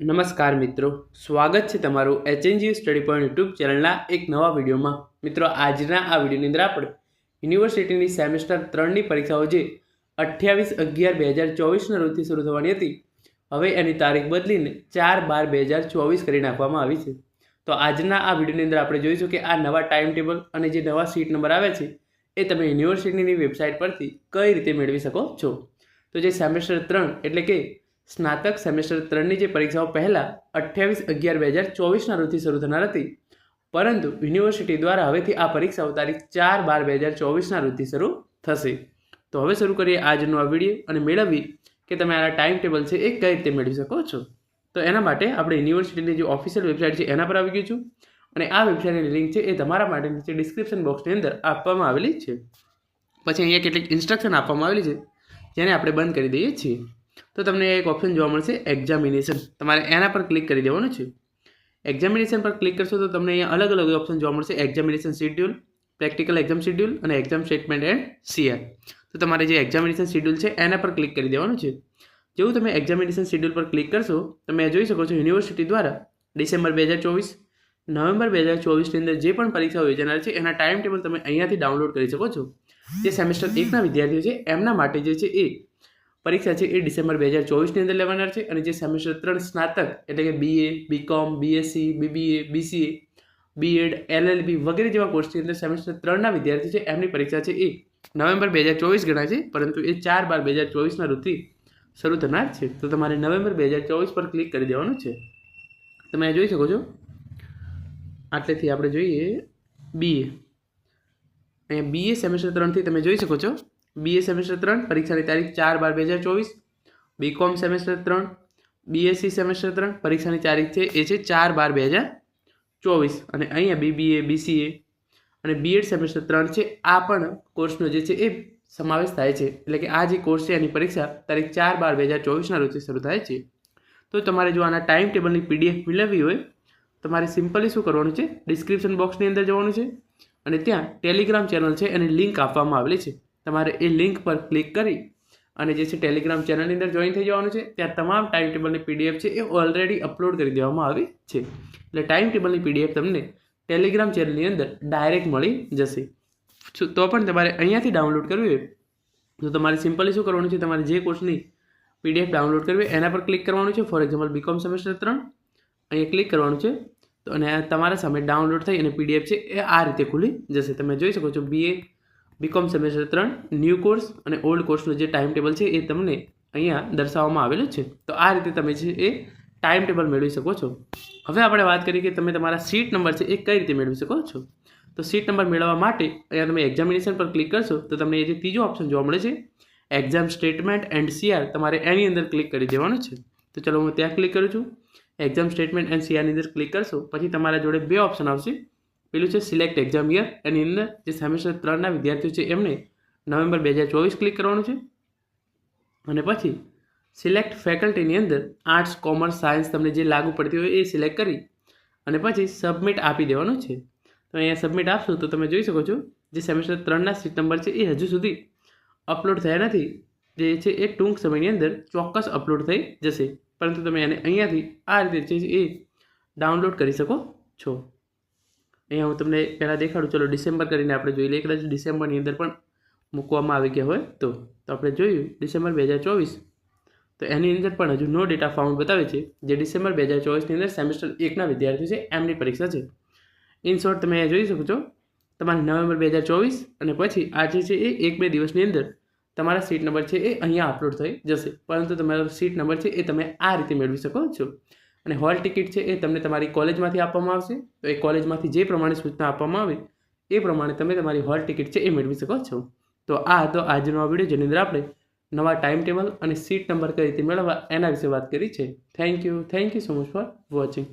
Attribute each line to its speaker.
Speaker 1: નમસ્કાર મિત્રો, સ્વાગત છે તમારું એચએનજી સ્ટડી પોઈન્ટ યુટ્યુબ ચેનલના એક નવા વિડીયોમાં. મિત્રો, આજના આ વિડીયોની અંદર આપણે યુનિવર્સિટીની સેમેસ્ટર ત્રણની પરીક્ષાઓ જે અઠ્યાવીસ અગિયાર બે હજાર ચોવીસના રોજથી શરૂ થવાની હતી, હવે એની તારીખ બદલીને ચાર બાર બે હજાર ચોવીસ કરી નાખવામાં આવી છે. તો આજના આ વિડીયોની અંદર આપણે જોઈશું કે આ નવા ટાઈમ ટેબલ અને જે નવા સીટ નંબર આવ્યા છે, એ તમે યુનિવર્સિટીની વેબસાઇટ પરથી કઈ રીતે મેળવી શકો છો. તો જે સેમેસ્ટર ત્રણ એટલે કે સ્નાતક સેમેસ્ટર ત્રણની જે પરીક્ષાઓ પહેલાં, અઠ્યાવીસ અગિયાર બે હજાર ચોવીસના રોજથી શરૂ થનાર હતી. પરંતુ યુનિવર્સિટી દ્વારા હવેથી આ પરીક્ષાઓ તારીખ ચાર બાર બે હજાર ચોવીસના રોજથી શરૂ થશે. તો હવે શરૂ કરીએ આજનો આ વીડિયો અને મેળવી કે તમે આ ટાઈમ ટેબલ છે એ કઈ રીતે મેળવી શકો છો. તો એના માટે આપણે યુનિવર્સિટીની જે ઓફિશિયલ વેબસાઇટ છે એના પર આવી ગયું છું. અને આ વેબસાઇટની લિંક છે એ તમારા માટે નીચે ડિસ્ક્રિપ્શન બોક્સની અંદર આપવામાં આવેલી છે. પછી અહીંયા કેટલીક ઇન્સ્ટ્રક્શન આપવામાં આવેલી છે, જેને આપણે બંધ કરી દઈએ છીએ. તો તમને એક ઓપ્શન જોવા મળશે એક્ઝામિનેશન તમારે એના પર ક્લિક કરી દેવાનું છે. એક્ઝામિનેશન પર ક્લિક કરશો તો તમને અહીંયા અલગ અલગ ઓપ્શન જોવા મળશે examination schedule practical exam schedule અને એક્ઝામ સ્ટેટમેન્ટ એન્ડ સીઆર તો તમારે જે એક્ઝામિનેશન શેડ્યુલ છે, એના પર ક્લિક કરી દેવાનું છે. જેવું તમે એક્ઝામિનેશન શેડ્યુલ પર ક્લિક કરશો, તમે જોઈ શકો છો યુનિવર્સિટી દ્વારા ડિસેમ્બર બે હજાર ચોવીસ, નવેમ્બર બે હજાર ચોવીસની અંદર જે પણ પરીક્ષાઓ યોજાનાર છે, એના ટાઈમ ટેબલ તમે અહીંયાથી ડાઉનલોડ કરી શકો છો. જે સેમેસ્ટર એકના વિદ્યાર્થીઓ છે, એમના માટે જે છે એ પરીક્ષા છે એ ડિસેમ્બર બે હજાર ચોવીસની અંદર લેવાનાર છે અને જે સેમેસ્ટર ત્રણ સ્નાતક એટલે કે BA BCom BSc BBA BCA BEd LLB વગેરે જેવા કોર્સની અંદર સેમેસ્ટર ત્રણના વિદ્યાર્થી છે. એમની પરીક્ષા છે એ નવેમ્બર બે હજાર ચોવીસ ગણાય છે, પરંતુ એ ચાર બાર બે હજાર ચોવીસના ઋતુથી શરૂ થનાર છે. તો તમારે નવેમ્બર બે હજાર ચોવીસ પર ક્લિક કરી દેવાનું છે. તમે જોઈ શકો છો. આટલેથી આપણે જોઈએ બીએ અહીંયા બીએ સેમેસ્ટર ત્રણથી તમે જોઈ શકો છો. બીએ સેમેસ્ટર ત્રણ, પરીક્ષાની તારીખ ચાર બાર બે હજાર ચોવીસ. બીકોમ સેમેસ્ટર ત્રણ બીએસસી સેમેસ્ટર ત્રણ, પરીક્ષાની તારીખ છે, એ છે ચાર બાર બે હજાર ચોવીસ. અને અહીંયા બીબીએ બીસીએ અને બીએડ સેમેસ્ટર ત્રણ છે, આ પણ કોર્સનો જે છે, એ સમાવેશ થાય છે. એટલે કે આ જે કોર્સ છે, એની પરીક્ષા તારીખ ચાર બાર બે હજાર ચોવીસના રોજ શરૂ થાય છે. તો તમારે જો આના ટાઈમ ટેબલની પીડીએફ મેળવવી હોય, તમારે સિમ્પલી શું કરવાનું છે? ડિસ્ક્રિપ્શન બોક્સની અંદર જવાનું છે અને ત્યાં ટેલિગ્રામ ચેનલ છે, એની લિંક આપવામાં આવેલી છે. તમારે એ લિંક પર ક્લિક કરી અને જે છે ટેલિગ્રામ ચેનલની અંદર જોઈન થઈ જવાનું છે. ત્યાં તમામ ટાઈમ ટેબલની પીડીએફ છે એ ઓલરેડી અપલોડ કરી દેવામાં આવી છે. એટલે ટાઈમ ટેબલની પીડીએફ તમને ટેલિગ્રામ ચેનલની અંદર ડાયરેક્ટ મળી જશે. તો પણ તમારે અહીંયાથી ડાઉનલોડ કરવી હોય, તો તમારે સિમ્પલી શું કરવાનું છે? તમારે જે કોર્સની પીડીએફ ડાઉનલોડ કરવી એના પર ક્લિક કરવાનું છે. ફોર એક્ઝામ્પલ બીકોમ સેમેસ્ટર ત્રણ, અહીંયા ક્લિક કરવાનું છે. તો અને તમારા સામે ડાઉનલોડ થઈ અને પીડીએફ છે એ આ રીતે ખુલી જશે. તમે જોઈ શકો છો બીએ બીકોમ સેમેસ્ટર ત્રણ ન્યૂ કોર્સ અને ઓલ્ડ કોર્સનું જે ટાઈમ ટેબલ છે એ તમને અહીંયા દર્શાવવામાં આવેલું છે. તો આ રીતે તમે છે એ ટાઈમ ટેબલ મેળવી શકો છો. હવે આપણે વાત કરીએ કે તમે તમારા સીટ નંબર છે એ કઈ રીતે મેળવી શકો છો. તો સીટ નંબર મેળવવા માટે અહીંયા તમે એક્ઝામિનેશન પર ક્લિક કરશો તો તમને એ જે ત્રીજો ઓપ્શન જોવા મળે છે એક્ઝામ સ્ટેટમેન્ટ એન્ડ સીઆર તમારે એની અંદર ક્લિક કરી દેવાનું છે. તો ચલો હું ત્યાં ક્લિક કરું છું. એક્ઝામ સ્ટેટમેન્ટ એન્ડ સીઆરની અંદર ક્લિક કરશો. પછી તમારા જોડે બે ઓપ્શન આવશે. પેલું છે સિલેક્ટ એક્ઝામ યર એની અંદર જે સેમેસ્ટર ત્રણના વિદ્યાર્થીઓ છે એમને નવેમ્બર બે હજાર ચોવીસ ક્લિક કરવાનું છે. અને પછી સિલેક્ટ ફેકલ્ટીની અંદર આર્ટ્સ કોમર્સ સાયન્સ તમને જે લાગુ પડતી હોય એ સિલેક્ટ કરી અને પછી સબમિટ આપી દેવાનું છે. તો અહીંયા સબમિટ આપશો તો તમે જોઈ શકો છો જે સેમેસ્ટર ત્રણના સીટ નંબર છે એ હજુ સુધી અપલોડ થયા નથી. જે છે એ ટૂંક સમયની અંદર ચોક્કસ અપલોડ થઈ જશે. પરંતુ તમે એને અહીંયાથી આ રીતે છે એ ડાઉનલોડ કરી શકો છો. અહીંયા હું તમને પહેલાં દેખાડું. ચલો, ડિસેમ્બર કરીને આપણે જોઈ લઈએ કદાચ ડિસેમ્બરની અંદર પણ મૂકવામાં આવી ગયા હોય તો. તો આપણે જોયું, ડિસેમ્બર બે હજાર ચોવીસ. તો એની અંદર પણ હજુ નો ડેટા ફાઉન્ડ બતાવે છે જે ડિસેમ્બર બે હજાર ચોવીસની અંદર સેમેસ્ટર એકના વિદ્યાર્થીઓ છે, એમની પરીક્ષા છે. ઇન શોર્ટ તમે અહીંયા જોઈ શકો છો, તમારે નવેમ્બર બે હજાર ચોવીસ અને પછી આજે છે એ એક બે દિવસની અંદર તમારા સીટ નંબર છે એ અહીંયા અપલોડ થઈ જશે. પરંતુ તમારો સીટ નંબર છે એ તમે આ રીતે મેળવી શકો છો. અને હોલ ટિકિટ છે એ તમને તમારી કોલેજમાંથી આપવામાં આવશે. તો એ કોલેજમાંથી જે પ્રમાણે સૂચના આપવામાં આવે, એ પ્રમાણે તમે તમારી હોલ ટિકિટ છે એ મેળવી શકો છો. તો આ હતો આજનો આ વીડિયો જેની અંદર આપણે નવા ટાઈમ ટેબલ અને સીટ નંબર કઈ રીતે મેળવવા એના વિશે વાત કરી છે. Thank you thank you so much for watching